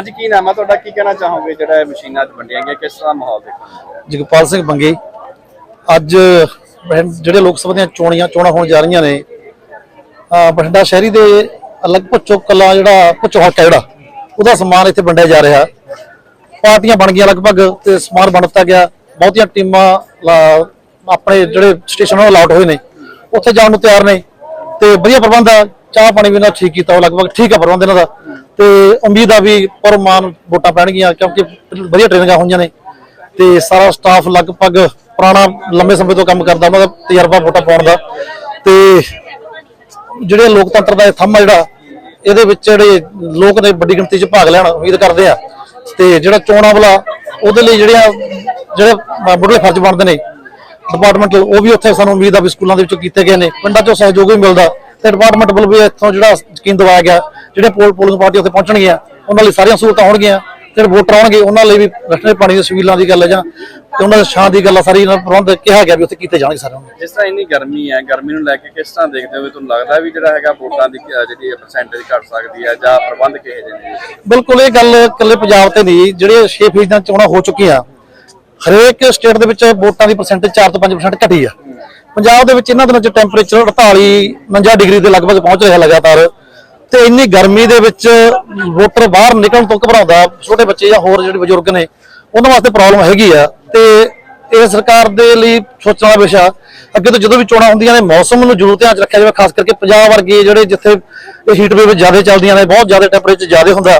ਹਾਂਜੀ ਕੀ ਨਾਮ ਹੈ ਤੁਹਾਡਾ ਕੀ ਕਹਿਣਾ ਚਾਹੋਗੇ ਜਿਹੜਾ ਇਹ ਮਸ਼ੀਨਾਂ 'ਚ ਵੰਡੀਆਂ ਗਈਆਂ? ਕਿਸ ਤਰ੍ਹਾਂ ਮਾਹੌਲ ਦੇਖਣ ਜਗਪਾਲ ਸਿੰਘ ਬੰਗੇ, ਅੱਜ ਬਠਿੰ- ਜਿਹੜੇ ਲੋਕ ਸਭਾ ਦੀਆਂ ਚੋਣੀਆਂ, ਚੋਣਾਂ ਹੋਣ ਜਾ ਰਹੀਆਂ ਨੇ, ਅਹ ਬਠਿੰਡਾ ਸ਼ਹਿਰੀ ਦੇ ਅਲੱਗ ਭੁੱਚੋ ਕਲਾ ਜਿਹੜਾ, ਭੁੱਚੋ ਹੱਕ ਹੈ ਜਿਹੜਾ, ਉਹਦਾ ਸਮਾਨ ਇੱਥੇ ਵੰਡਿਆ ਜਾ ਰਿਹਾ। ਪਾਰਟੀਆਂ ਬਣ ਗਈਆਂ ਲਗਭਗ ਤੇ ਸਮਾਨ ਬਣ ਦਿੱਤਾ ਗਿਆ। ਬਹੁਤੀਆਂ ਟੀਮਾਂ ਲਾ- ਆਪਣੇ ਜਿਹੜੇ ਸਟੇਸ਼ਨ ਉਹ ਅਲਾਟ ਹੋਏ ਨੇ, ਉੱਥੇ ਜਾਣ ਨੂੰ ਤਿਆਰ ਨੇ ਤੇ ਵਧੀਆ ਪ੍ਰਬੰਧ ਆ। ਚਾਹ ਪਾਣੀ ਵੀ ਇਹਨਾਂ ਠੀਕ ਕੀਤਾ, ਉਹ ਲਗਭਗ ਠੀਕ ਆ ਪ੍ਰਬੰਧ ਇਹਨਾਂ ਦਾ। ਤੇ ਉਮੀਦ ਆ ਵੀ ਪਰਮਾਨ ਵੋਟਾਂ ਪੈਣਗੀਆਂ, ਕਿਉਂਕਿ ਵਧੀਆ ਟ੍ਰੇਨਿੰਗਾਂ ਹੋਈਆਂ ਨੇ। ਤੇ ਸਾਰਾ ਸਟਾਫ ਲਗਭਗ ਪੁਰਾਣਾ, ਲੰਬੇ ਸਮੇਂ ਤੋਂ ਕੰਮ ਕਰਦਾ, ਉਹਨਾਂ ਦਾ ਤਜਰਬਾ ਵੋਟਾਂ ਪਾਉਣ ਦਾ। ਤੇ ਜਿਹੜੇ ਲੋਕਤੰਤਰ ਦਾ ਇਹ ਥੰਮ ਆ ਜਿਹੜਾ, ਇਹਦੇ ਵਿੱਚ ਜਿਹੜੇ ਲੋਕ ਨੇ ਵੱਡੀ ਗਿਣਤੀ 'ਚ ਭਾਗ ਲੈਣ, ਉਮੀਦ ਕਰਦੇ ਆ। ਤੇ ਜਿਹੜਾ ਚੋਣਾਂ ਵਾਲਾ, ਉਹਦੇ ਲਈ ਜਿਹੜੀਆਂ, ਜਿਹੜੇ ਮੁੱਢਲੇ ਫਰਜ਼ ਬਣਦੇ ਨੇ ਡਿਪਾਰਟਮੈਂਟਲ ਉਹ ਵੀ ਉੱਥੇ ਸਾਨੂੰ ਉਮੀਦ ਆ ਵੀ ਸਕੂਲਾਂ ਦੇ ਵਿੱਚ ਕੀਤੇ ਗਏ ਨੇ। ਪਿੰਡਾਂ 'ਚੋਂ ਸਹਿਯੋਗ ਵੀ ਮਿਲਦਾ। ਤੇ ਡਿਪਾਰਟਮੈਂਟ ਵੱਲੋਂ ਵੀ ਇੱਥੋਂ ਜਿਹੜਾ ਯਕੀਨ ਦਿਵਾਇਆ ਗਿਆ ਜਿਹੜੇ ਪੋਲ ਪੋਲਿੰਗ ਪਾਰਟੀ ਉੱਥੇ ਪਹੁੰਚਣਗੀਆਂ ਉਹਨਾਂ ਲਈ ਸਾਰੀਆਂ ਸਹੂਲਤਾਂ ਹੋਣਗੀਆਂ ਜਿਹੜੇ ਵੋਟਰ ਆਉਣਗੇ ਉਹਨਾਂ ਲਈ ਵੀ ਰਸਤੇ ਪਾਣੀ ਦੀ ਸਬੀਲਾਂ ਦੀ ਗੱਲ ਹੈ ਜਾਂ ਤੇ ਉਹਨਾਂ ਦੇ ਛਾਂ ਦੀ ਗੱਲ ਸਾਰੀ ਇਹਨਾਂ ਪ੍ਰਬੰਧ ਕਿਹਾ ਗਿਆ ਵੀ ਉੱਥੇ ਕੀਤੇ ਜਾਣਗੇ ਸਾਰਿਆਂ ਨੂੰ ਜਿਸ ਤਰ੍ਹਾਂ ਇੰਨੀ ਗਰਮੀ ਹੈ ਗਰਮੀ ਨੂੰ ਲੈ ਕੇ ਕਿਸ ਤਰ੍ਹਾਂ ਦੇਖਦੇ ਹੋ ਤੁਹਾਨੂੰ ਲੱਗਦਾ ਵੀ ਜਿਹੜਾ ਹੈਗਾ ਵੋਟਾਂ ਦੀ ਜਿਹੜੀ ਪਰਸੈਂਟੇਜ ਘਟ ਸਕਦੀ ਹੈ ਜਾਂ ਪ੍ਰਬੰਧ ਕਿਹੋ ਜਿਹੇ ਨੇ? ਬਿਲਕੁਲ ਇਹ ਗੱਲ ਇਕੱਲੇ ਪੰਜਾਬ ਤੇ ਨਹੀਂ ਜਿਹੜੇ 6 ਫੀਸਦਾਂ ਚੋਣਾਂ ਹੋ ਚੁੱਕੀਆਂ ਹਰੇਕ ਸਟੇਟ ਦੇ ਵਿੱਚ ਵੋਟਾਂ ਦੀ ਪਰਸੈਂਟੇਜ 4 ਤੋਂ 5% ਘਟੀ ਆ। ਪੰਜਾਬ ਦੇ ਵਿੱਚ ਇਹਨਾਂ ਦਿਨਾਂ 'ਚ ਟੈਂਪਰੇਚਰ 48 49 ਡਿਗਰੀ ਦੇ ਲਗਭਗ ਪਹੁੰਚ ਰਿਹਾ ਲਗਾਤਾਰ। ਤੇ ਇੰਨੀ ਗਰਮੀ ਦੇ ਵਿੱਚ ਵੋਟਰ ਬਾਹਰ ਨਿਕਲਣ ਤੋਂ ਘਬਰਾਉਂਦਾ, ਛੋਟੇ ਬੱਚੇ ਜਾਂ ਹੋਰ ਜਿਹੜੇ ਬਜ਼ੁਰਗ ਨੇ, ਉਹਨਾਂ ਵਾਸਤੇ ਪ੍ਰੋਬਲਮ ਹੈਗੀ ਆ। ਤੇ ਇਹ ਸਰਕਾਰ ਦੇ ਲਈ ਸੋਚਣ ਵਾਲਾ ਵਿਸ਼ਾ, ਅੱਗੇ ਤੋਂ ਜਦੋਂ ਵੀ ਚੋਣਾਂ ਹੁੰਦੀਆਂ ਨੇ, ਮੌਸਮ ਨੂੰ ਜ਼ਰੂਰ ਧਿਆਨ 'ਚ ਰੱਖਿਆ ਜਾਵੇ, ਖਾਸ ਕਰਕੇ ਪੰਜਾਬ ਵਰਗੇ ਜਿਹੜੇ ਜਿੱਥੇ ਇਹ ਹੀਟ ਵੇਵ ਜ਼ਿਆਦਾ ਚੱਲਦੀਆਂ ਨੇ, ਬਹੁਤ ਜ਼ਿਆਦਾ ਟੈਂਪਰੇਚਰ ਜ਼ਿਆਦਾ ਹੁੰਦਾ।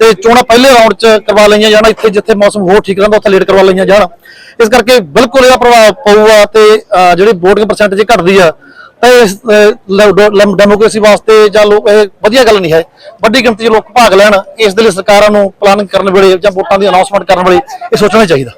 ਤੇ ਚੋਣਾਂ ਪਹਿਲੇ ਰਾਉਂਡ ਚ ਕਰਵਾ ਲਈਆਂ ਜਾਣ, ਇੱਥੇ ਜਿੱਥੇ ਮੌਸਮ ਹੋਰ ਠੀਕ ਰਹਿੰਦਾ, ਉੱਥੇ ਲੇਟ ਕਰਵਾ ਲਈਆਂ ਜਾਣ। ਇਸ ਕਰਕੇ ਬਿਲਕੁਲ ਇਹਦਾ ਪ੍ਰਭਾਵ ਪਊਗਾ ਤੇ ਜਿਹੜੀ ਵੋਟਿੰਗ ਪਰਸੈਂਟੇਜ ਘਟਦੀ ਆ, ਤਾਂ ਇਸ ਡੈਮੋਕ੍ਰੇਸੀ ਵਾਸਤੇ ਜਾਂ ਲੋਕ, ਇਹ ਵਧੀਆ ਗੱਲ ਨਹੀਂ ਹੈ। ਵੱਡੀ ਗਿਣਤੀ 'ਚ ਲੋਕ ਭਾਗ ਲੈਣ, ਇਸ ਦੇ ਲਈ ਸਰਕਾਰਾਂ ਨੂੰ ਪਲਾਨਿੰਗ ਕਰਨ ਵੇਲੇ ਜਾਂ ਵੋਟਾਂ ਦੀ ਅਨਾਉਂਸਮੈਂਟ ਕਰਨ ਵੇਲੇ ਇਹ ਸੋਚਣਾ ਚਾਹੀਦਾ।